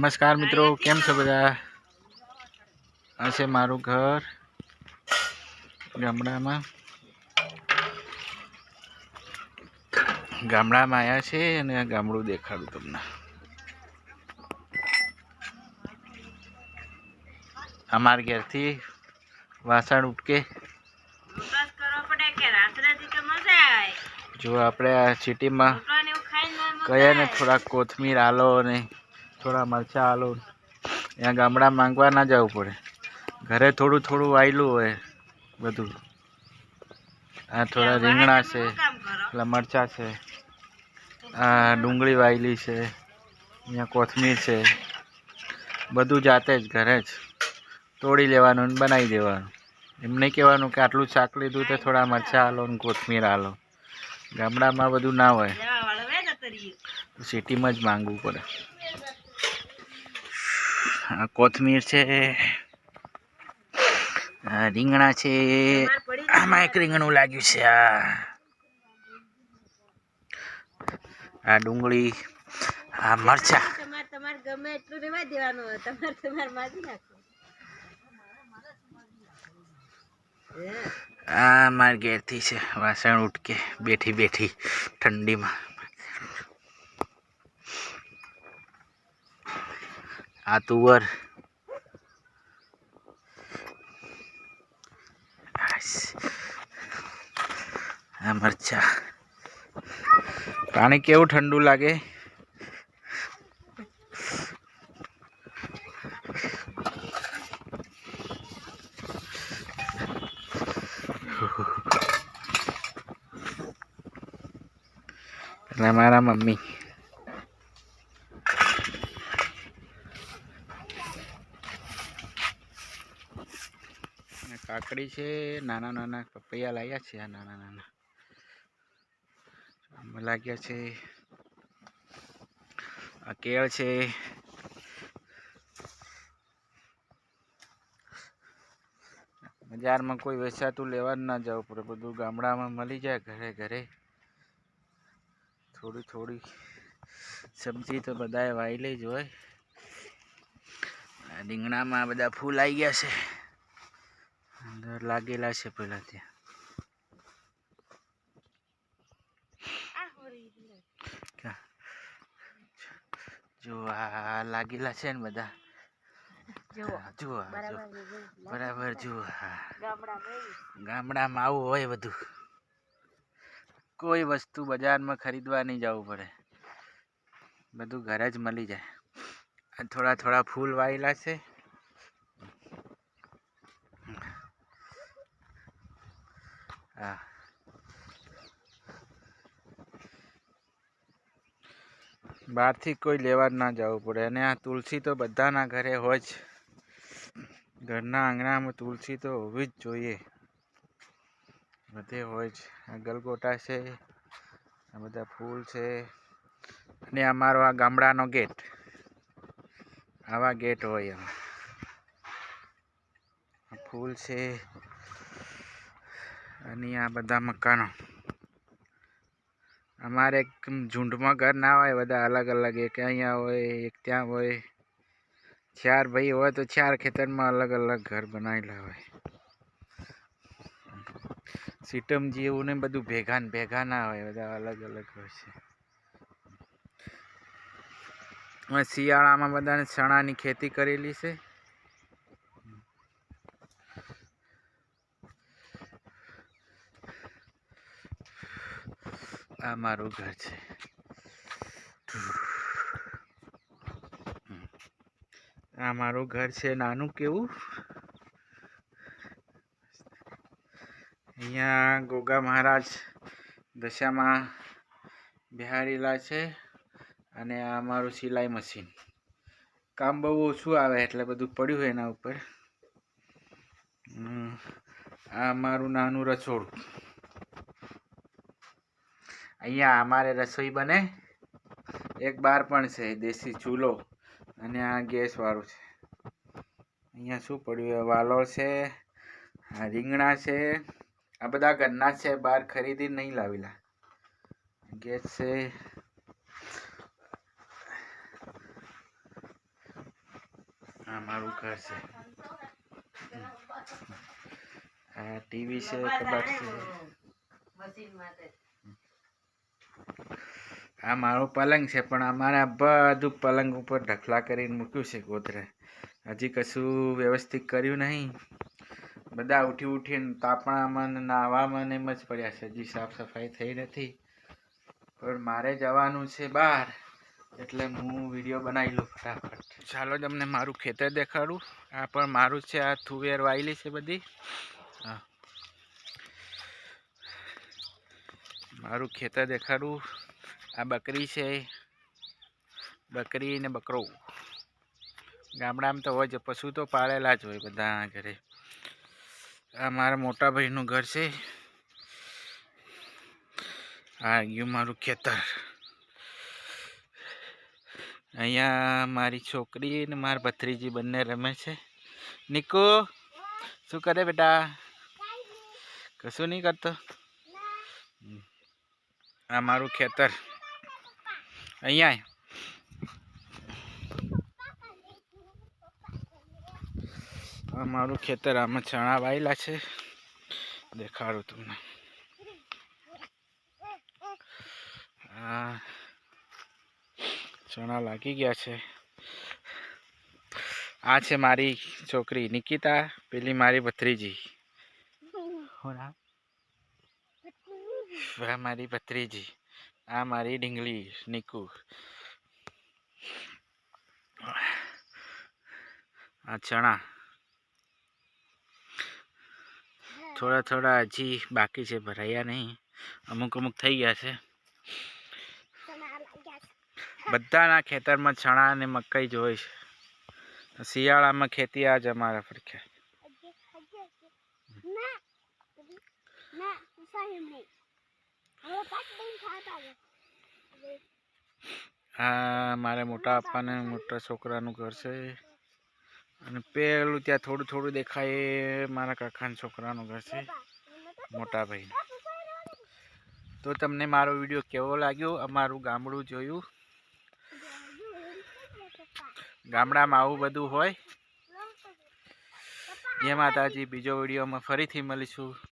નમસ્કાર મિત્રો કેમ છો બધા? આ છે મારું ઘર ગામડામાં. ગામડામાં આવ્યા છે અને આ ગામડું દેખાડું તમને. અમારા ઘેરથી વાસણ ઉટકે. જો આપણે આ સિટીમાં કયા ને એવું ખાઈને મજા કહીએ ને આવે. થોડા કોથમીર આલો ને થોડા મરચાં આલો. ત્યાં ગામડા માંગવા ના જવું પડે. ઘરે થોડું થોડું વાયલું હોય બધું. આ થોડા રીંગણા છે? પેલા મરચાં છે આ ડુંગળી વાયેલી છે અહીંયા કોથમીર છે. બધું જાતે જ ઘરે જ તોડી લેવાનું ને બનાવી દેવાનું. એમ નહીં કહેવાનું કે આટલું શાક લીધું તો થોડા મરચાં આલો ને કોથમીર આલો. ગામડામાં બધું ના હોય. સિટીમાં જ માંગવું પડે. કોથમીર છે આ રીંગણા છે આમાં એક રીંગણું લાગ્યું છે આ આ ડુંગળી આ મરચા. ગમે એટલું રેવા દેવાનું તમારે તમારે માજી નાખો. આ મારા ઘેરથી છે વાસણ ઉટકે બેઠી બેઠી ઠંડીમાં. આ તુવર. આ મરચા. પાણી કેવું ઠંડુ લાગે? એટલે મારા મમ્મી. કાકડી છે, નાના નાના પપૈયા લાવ્યા છે આ નાના નાના. આમાં લાગ્યા છે. આ કેળ છે. બજારમાં કોઈ વેચાતું લેવા જ ના જવું પડે, બધું ગામડામાં મળી જાય ઘરે ઘરે. થોડી થોડી સબ્જી તો બધાએ વાયેલી જ હોય. રીંગણામાં બધા ફૂલ આવી ગયા છે. લાગેલા છે પેલા ત્યાં? જો આ લાગેલા છે ને બધા. જુઓ. બરાબર જુઓ. ગામડામાં આવું હોય બધું. કોઈ વસ્તુ બજારમાં ખરીદવા નહીં જવું પડે. બધું ઘરે જ મળી જાય. આ થોડા થોડા ફૂલ વાયેલા છે. હા. બહારથી કોઈ લેવા જ ના જવું પડે. અને આ તુલસી તો બધાના ઘરે હોય જ. ઘરના આંગણામાં તુલસી તો હોવી જ જોઈએ. બધે હોય જ. આ ગલગોટા છે, આ બધા ફૂલ છે, અને અમારો આ ગામડાનો ગેટ. આવા ગેટ હોય એમાં. ફૂલ છે અને આ બધા મકાનો. અમારે એક ઝૂંડમાં ઘર ના હોય, બધા અલગ અલગ, એક અહીંયા હોય, એક ત્યાં હોય. ચાર ભાઈ હોય તો ચાર ખેતરમાં અલગ અલગ ઘર બનાવેલા હોય. સિટમ જેવું ને બધું ભેગા ને ભેગા ના હોય, બધા અલગ અલગ હોય છે. શિયાળામાં બધાને ચણાની ખેતી કરેલી છે. આ મારું ઘર છે. આ મારું ઘર છે નાનું કેવું? અહીંયા ગોગા મહારાજ દશામાં બિહારેલા છે અને આ મારું સિલાઈ મશીન. કામ બહુ ઓછું આવે એટલે બધું પડ્યું એના ઉપર. આ મારું નાનું રસોડું. અહીંયા અમારે રસોઈ બને. એક બાર પણ છે, દેશી ચૂલો અને આ ગેસ વાળું છે. અહીંયા શું પડ્યું છે? વાલોળ છે રીંગણા છે, આ બધા ઘરના છે, બહાર ખરીદી નહીં લાવેલા. ગેસ છે. આ મારું ઘર છે. આ ટીવી છે, કબાટ છે. આ મારો પલંગ છે, પણ અમારે બધું પલંગ ઉપર ઢકલા કરીને મૂક્યું છે ગોદરે હજી કશું વ્યવસ્થિત કર્યું નહીં. બધા ઉઠી ઉઠીને તાપણામાં ને એમ જ પડ્યા છે. હજી સાફ સફાઈ થઈ નથી. પણ મારે જવાનું છે બહાર, એટલે હું વીડિયો બનાવી લઉં ફટાફટ. ચાલો તમને મારું ખેતર દેખાડું. આ પણ મારું છે, આ થુવેર વાયેલી છે બધી. હા. મારું ખેતર દેખાડું. આ બકરી છે. બકરી ને બકરો. ગામડામાં તો હોય છે પશુ તો પાળેલા જ હોય બધા ઘરે. આ મારા મોટા ભાઈનું ઘર છે. આ ગયું મારું ખેતર. અહીંયા મારી છોકરી ને મારા ભત્રીજી બંને રમે છે. નિકુ, શું કરે બેટા? કશું નહીં કરતો. આ મારું ખેતર. અહીંયા. આ મારું ખેતર, આમાં ચણા વાયેલા છે. દેખાડું તમને. ચણા લાગી ગયા છે. આ છે મારી છોકરી નિકિતા, પેલી મારી ભત્રીજી. નામ? આ મારી ભત્રીજી આ મારી ઢીંગલી નીકુ આ ચણા થોડા થોડા હજી બાકી છે ભરાયા નહીં અમુક અમુક થઈ ગયા છે બધાના ખેતરમાં ચણા અને મકાઈ જ છે શિયાળામાં ખેતી આ જ અમારા ફરકે આ મારા મોટા આપવાને મોટા છોકરાનું ઘર છે. અને પેલું ત્યાં થોડું થોડું દેખાય એ મારા કાકાના છોકરાનું ઘર છે. મોટા ભાઈ તો તમને મારો વીડિયો કેવો લાગ્યો? અમારું ગામડું જોયું. ગામડામાં આવું બધું હોય. જય માતાજી. બીજો વિડીયોમાં ફરીથી મળીશું.